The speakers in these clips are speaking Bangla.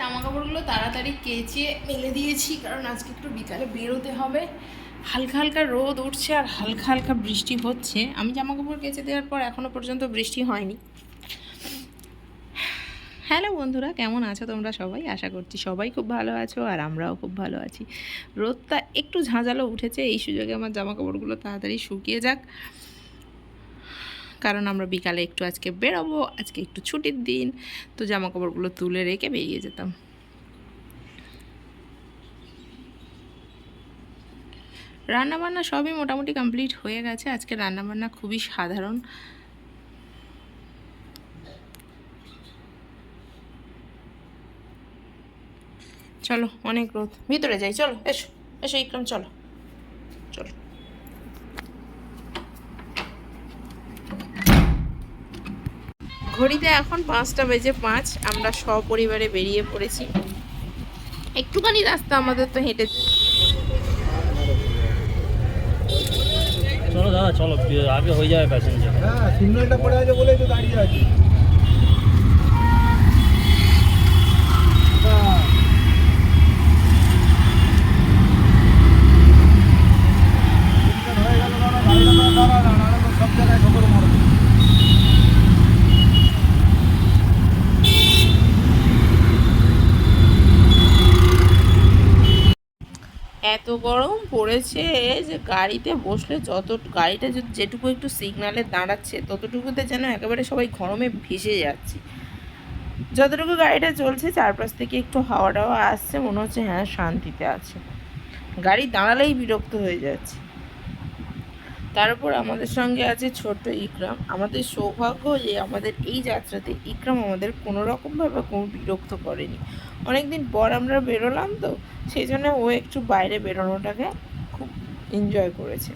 জামা কাপড়গুলো তাড়াতাড়ি কেচে মেলে দিয়েছি, কারণ আজকে একটু বিকালে বেরোতে হবে। হালকা হালকা রোদ উঠছে আর হালকা হালকা বৃষ্টি হচ্ছে। আমি জামা কাপড় কেচে দেওয়ার পর এখনও পর্যন্ত বৃষ্টি হয়নি। হ্যালো বন্ধুরা, কেমন আছো তোমরা সবাই? আশা করছি সবাই খুব ভালো আছো আর আমরাও খুব ভালো আছি। রোদটা একটু ঝাঁঝালো উঠেছে, এই সুযোগে আমার জামা কাপড়গুলো তাড়াতাড়ি শুকিয়ে যাক। কারণ আমরা বিকালে একটু আজকে বেরোবো, আজকে একটু ছুটির দিন, তো জামা কাপড়গুলো তুলে রেখে বেরিয়ে যেতাম। রান্নাবান্না সবই মোটামুটি কমপ্লিট হয়ে গেছে। আজকে রান্নাবান্না খুবই সাধারণ। চলো, অনেক রোদ। ভিতরে যাই, চলো, এসো এসো, ইকরাম, চলো। ঘড়িতে এখন পাঁচটা বেজে পাঁচ আমরা সপরিবারে বেরিয়ে পড়েছি। একটুখানি রাস্তা আমাদের তো হেঁটে চলো দাদা চলো আগে হয়ে যাবে প্যাসেঞ্জার হ্যাঁ সিগন্যালটা পড়ে আছে বলে তো দাঁড়িয়ে আছি হয়ে গেল দাদা গাড়িটা দাঁড়া দাঁড়া সব জায়গায় ঠোকর মারবে এত গরম পড়েছে যে গাড়িতে বসলে যত, গাড়িটা যেটুকু একটু সিগনালে দাঁড়াচ্ছে, ততটুকুতে যেন একেবারে সবাই গরমে ভেসে যাচ্ছে। যতটুকু গাড়িটা চলছে, চারপাশ থেকে একটু হাওয়া টাওয়া আসছে, মনে হচ্ছে হ্যাঁ শান্তিতে আছে। গাড়ি দাঁড়ালেই বিরক্ত হয়ে যাচ্ছে। তার উপর আমাদের সঙ্গে আছে ছোট্ট ইকরাম। আমাদের সৌভাগ্য যে আমাদের এই যাত্রাতে ইকরাম আমাদের কোনো রকমভাবে কোনো বিরক্ত করেনি। অনেকদিন পর আমরা বেরোলাম তো সেই জন্য ও একটু বাইরে বেরোনোটাকে খুব এনজয় করেছে।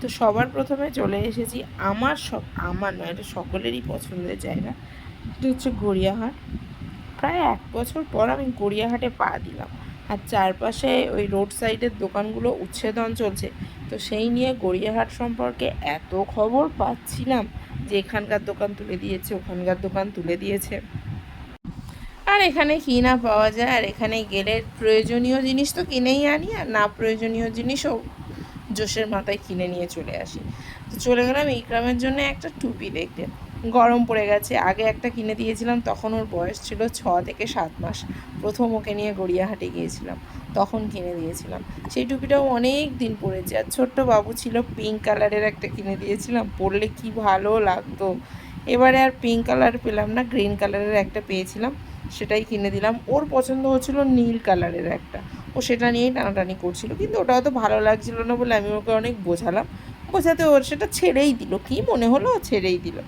তো সবার প্রথমে চলে এসেছি আমার সব, আমার নয়, এটা সকলেরই পছন্দের জায়গা। এটা হচ্ছে গড়িয়াহাট। প্রায় এক বছর পর আমি গড়িয়াহাটে পা দিলাম। আর চারপাশে ওই রোড সাইডের দোকানগুলো উচ্ছেদন চলছে। তো সেই নিয়ে গড়িয়াহাট সম্পর্কে এত খবর পাচ্ছিলাম যে এখানকার দোকান তুলে দিয়েছে, ওখানকার দোকান তুলে দিয়েছে। আর এখানে কি না পাওয়া যায়, আর এখানে গেলে প্রয়োজনীয় জিনিস তো কিনেই আনি, আর না প্রয়োজনীয় জিনিসও জোশের মাথায় কিনে নিয়ে চলে আসি। তো চলে গেলাম ইকরামের জন্য একটা টুপি দেখতে। গরম পড়ে গেছে, আগে একটা কিনে দিয়েছিলাম, তখন ওর বয়স ছিল ছ থেকে সাত মাস। প্রথম ওকে নিয়ে গড়িয়াহাটে গিয়েছিলাম। তখন কিনে দিয়েছিলাম। সেই টুপিটাও অনেক দিন পরেছে। আর ছোট্ট বাবু ছিল পিঙ্ক কালারের একটা কিনে দিয়েছিলাম। পরলে কি ভালো লাগতো। এবারে আর পিঙ্ক কালার পেলাম না গ্রিন কালারের একটা পেয়েছিলাম। সেটাই কিনে দিলাম। ওর পছন্দ হচ্ছিল নীল কালারের একটা। ও সেটা নিয়েই টানাটানি করছিল। কিন্তু ওটা অত ভালো লাগছিল না বলে আমি ওকে অনেক বোঝালাম। বোঝাতে ওর সেটা ছেড়েই দিল। কী মনে হলো? ছেড়েই দিল।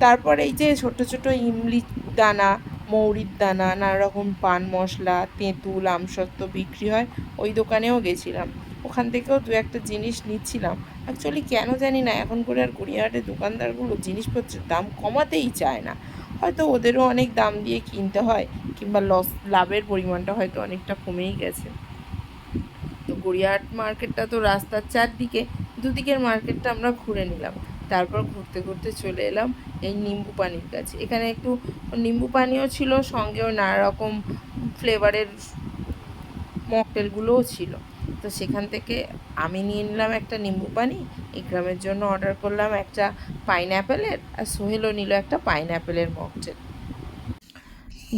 তারপর এই যে ছোট ছোট ইমলি দানা মৌরির দানা নানা রকম পান, মশলা, তেঁতুল আমসত্ত্ব বিক্রি হয়। ওই দোকানেও গেছিলাম। ওখান থেকেও দু একটা জিনিস নিচ্ছিলাম। অ্যাকচুয়ালি কেন জানি না, এখন করে আর গড়িয়াহাটের দোকানদারগুলো জিনিসপত্রের দাম কমাতেই চায় না। হয়তো ওদেরও অনেক দাম দিয়ে কিনতে হয়, কিংবা লস লাভের পরিমাণটা হয়তো অনেকটা কমেই গেছে। তো গড়িয়াহাট মার্কেটটা তো রাস্তার চারদিকে, দুদিকের মার্কেটটা আমরা ঘুরে নিলাম। তারপর ঘুরতে ঘুরতে চলে এলাম এই নিম্বু পানির কাছে। এখানে একটু নিম্বু পানিও ছিল, সঙ্গেও নানা রকম ফ্লেভারের মকটেলগুলোও ছিল। তো সেখান থেকে আমি নিয়ে নিলাম একটা নিম্বু পানি, ইকরামের জন্য অর্ডার করলাম একটা পাইনঅ্যাপেলের, আর সোহেলও নিল একটা পাইনঅ্যাপেলের মকটেল।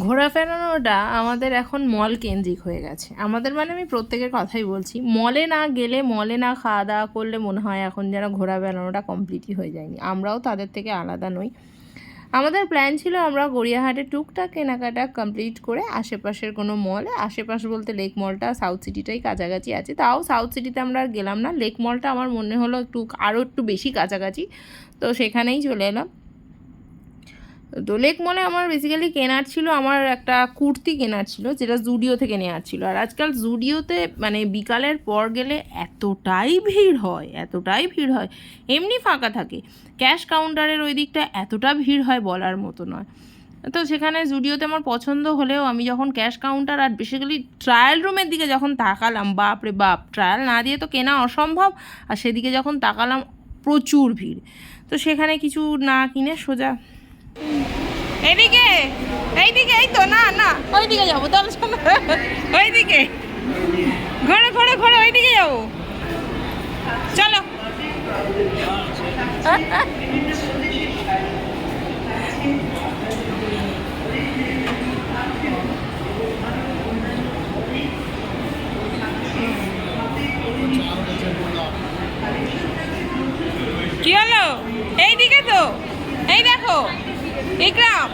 ঘোরাফেরানোটা আমাদের এখন মল কেন্দ্রিক হয়ে গেছে। আমাদের মানে আমি প্রত্যেকের কথাই বলছি মলে না গেলে মলে না খাওয়া দাওয়া করলে মনে হয় এখন যেন ঘোরা বেড়ানোটা কমপ্লিটই হয়ে যায়নি। আমরাও তাদের থেকে আলাদা নই। আমাদের প্ল্যান ছিল আমরা গড়িয়াহাটে টুকটাক কেনাকাটা কমপ্লিট করে আশেপাশের কোনো মলে আশেপাশ বলতে লেক মলটা সাউথ সিটিটাই কাছাকাছি আছে। তাও সাউথ সিটিতে আমরা আর গেলাম না। লেক মলটা আমার মনে হলো একটু আরও একটু বেশি কাছাকাছি। তো সেখানেই চলে এলাম। তো লেক মলে আমার বেসিক্যালি কেনার ছিল, আমার একটা কুর্তি কেনার ছিল, যেটা জুডিও থেকে নেওয়ার ছিল। আর আজকাল জুডিওতে মানে বিকালের পর গেলে এতটাই ভিড় হয়, এতটাই ভিড় হয়, এমনি ফাঁকা থাকে। ক্যাশ কাউন্টারের ওই দিকটা এতটা ভিড় হয় বলার মতো নয়। তো সেখানে জুডিওতে আমার পছন্দ হলেও আমি যখন ক্যাশ কাউন্টার আর বেসিক্যালি ট্রায়াল রুমের দিকে যখন তাকালাম, বাপ রে বাপ ট্রায়াল না দিয়ে তো কেনা অসম্ভব, আর সেদিকে যখন তাকালাম, প্রচুর ভিড়। তো সেখানে কিছু না কিনে সোজা এদিকে এইদিকে এই তো না না। ওইদিকে যাব তাহলে শোনো ওইদিকে। ঘরে ঘরে ঘরে ওইদিকে যাব। চলো। কি হলো? এইদিকে তো। এই দেখো। ইকরাম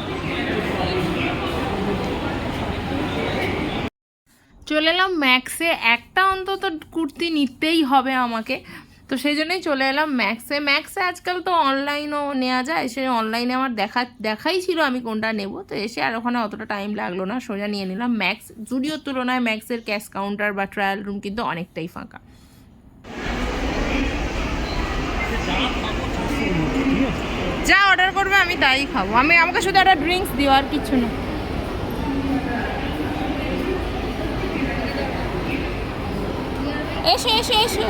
চলে এলাম ম্যাক্সে। একটা অন্তত কুর্তি নিতেই হবে আমাকে। তো সেই জন্যই চলে এলাম ম্যাক্সে। ম্যাক্সে আজকাল তো অনলাইনও নেওয়া যায়। সে অনলাইনে আমার দেখা, দেখাই ছিল আমি কোনটা নেব। তো এসে আর ওখানে অতটা টাইম লাগল না। সোজা নিয়ে নিলাম ম্যাক্স। জুডিওর তুলনায় ম্যাক্সের ক্যাশ কাউন্টার বা ট্রায়াল রুম কিন্তু অনেকটাই ফাঁকা। যা অর্ডার করবে আমি তাই খাব। আমি, আমাকে শুধু একটা ড্রিঙ্কস দিও আর কিছু না। এসো এসো এসো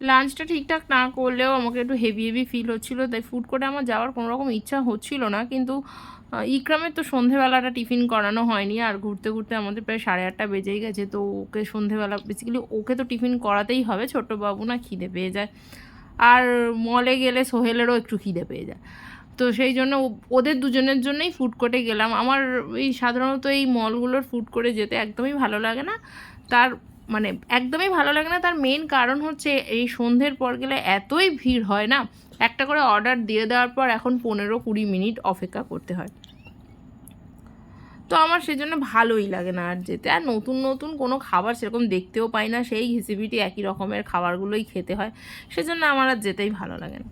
লাঞ্চটা ঠিকঠাক না করলেও আমাকে একটু হেভি হেভি ফিল হচ্ছিল। তাই ফুড কোর্টে আমার যাওয়ার কোনো রকম ইচ্ছা হচ্ছিল না। কিন্তু ইকরামের তো সন্ধেবেলাটা টিফিন করানো হয়নি, আর ঘুরতে ঘুরতে আমাদের প্রায় সাড়ে আটটা বেজেই গেছে, তো ওকে সন্ধেবেলা বেসিক্যালি ওকে তো টিফিন করাতেই হবে ছোট্ট বাবু না খিদে পেয়ে যায়। আর মলে গেলে সোহেলেরও একটু খিদে পেয়ে যায়। তো সেই জন্য ওদের দুজনের জন্যই ফুড কোর্টে গেলাম। আমার এই সাধারণত এই মলগুলোর ফুড কোর্টে যেতে একদমই ভালো লাগে না। তার মানে একদমই ভালো লাগে না। তার মেন কারণ হচ্ছে এই সন্ধ্যের পর গেলে এতই ভিড় হয় না। একটা করে অর্ডার দিয়ে দেওয়ার পর এখন পনেরো কুড়ি মিনিট অপেক্ষা করতে হয়। তো আমার সেজন্য ভালোই লাগে না আর যেতে। আর নতুন নতুন কোনো খাবার সেরকম দেখতেও পাই না। সেই হিসিবিটি একই রকমের খাবারগুলোই খেতে হয়। সেজন্য আমার আর যেতেই ভালো লাগে না।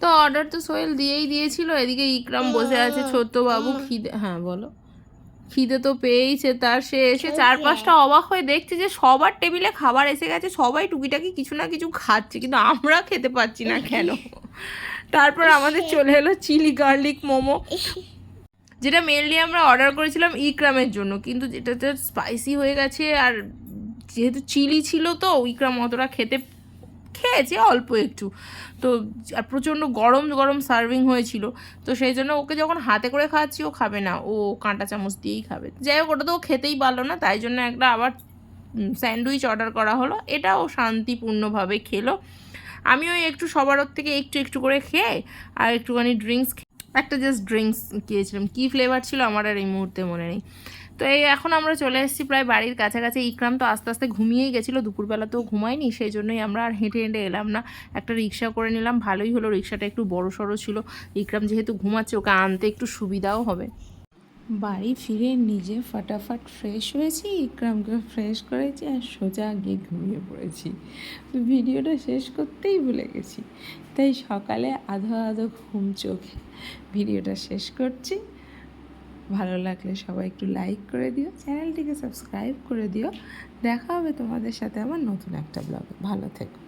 তো অর্ডার তো সোহেল দিয়েই দিয়েছিল। এদিকে ইকরাম বসে আছে ছোট্ট বাবু। খিদে হ্যাঁ বলো। খিদে তো পেয়েইছে তার সে এসে চার পাঁচটা অবাক হয়ে দেখছে যে সবার টেবিলে খাবার এসে গেছে সবাই টুকিটাকি কিছু না কিছু খাচ্ছে কিন্তু আমরা খেতে পাচ্ছি না কেন? তারপর আমাদের চলে এলো চিলি গার্লিক মোমো যেটা মেনলি আমরা অর্ডার করেছিলাম ইকরামের জন্য কিন্তু যেটাতে স্পাইসি হয়ে গেছে আর যেহেতু চিলি ছিল তো ইকরাম অতটা খেতে খেয়েছে অল্প একটু। তো, আর প্রচণ্ড গরম গরম সার্ভিং হয়েছিল। তো সেই জন্য ওকে যখন হাতে করে খাওয়াচ্ছি ও খাবে না। ও কাঁটা চামচ দিয়েই খাবে। যাই হোক, ওটা তো ও খেতেই পারল না, তাই জন্য একটা আবার স্যান্ডউইচ অর্ডার করা হলো। এটাও শান্তিপূর্ণভাবে খেলো। আমি ওই একটু সবার থেকে একটু একটু করে খেয়ে, আর একটুখানি ড্রিঙ্কস একটা জাস্ট ড্রিঙ্কস খেয়েছিলাম কী ফ্লেভার ছিল আমার আর এই মুহূর্তে মনে নেই। তো এই এখন আমরা চলে এসেছি প্রায় বাড়ির কাছাকাছি। ইকরাম তো আস্তে আস্তে ঘুমিয়েই গেছিল, দুপুরবেলাতেও ঘুমায়নি সেই জন্যই আমরা আর হেঁটে হেঁটে এলাম না। একটা রিক্সা করে নিলাম, ভালোই হলো, রিক্সাটা একটু বড় সড়ো ছিল। ইকরাম যেহেতু ঘুমাচ্ছে, ওকে আনতে একটু সুবিধাও হবে। বাড়ি ফিরে নিজে ফাটাফাট ফ্রেশ হয়েছি, ইকরামকে ফ্রেশ করেছি আর সোজা গিয়ে ঘুমিয়ে পড়েছি। ভিডিওটা শেষ করতেই ভুলে গেছি, তাই সকালে আধো আধো ঘুম চোখে ভিডিওটা শেষ করছি। ভালো লাগলে সবাই একটু লাইক করে দিও চ্যানেলটিকে সাবস্ক্রাইব করে দিও। দেখা হবে তোমাদের সাথে আমার নতুন একটা ব্লগে ভালো থেকো।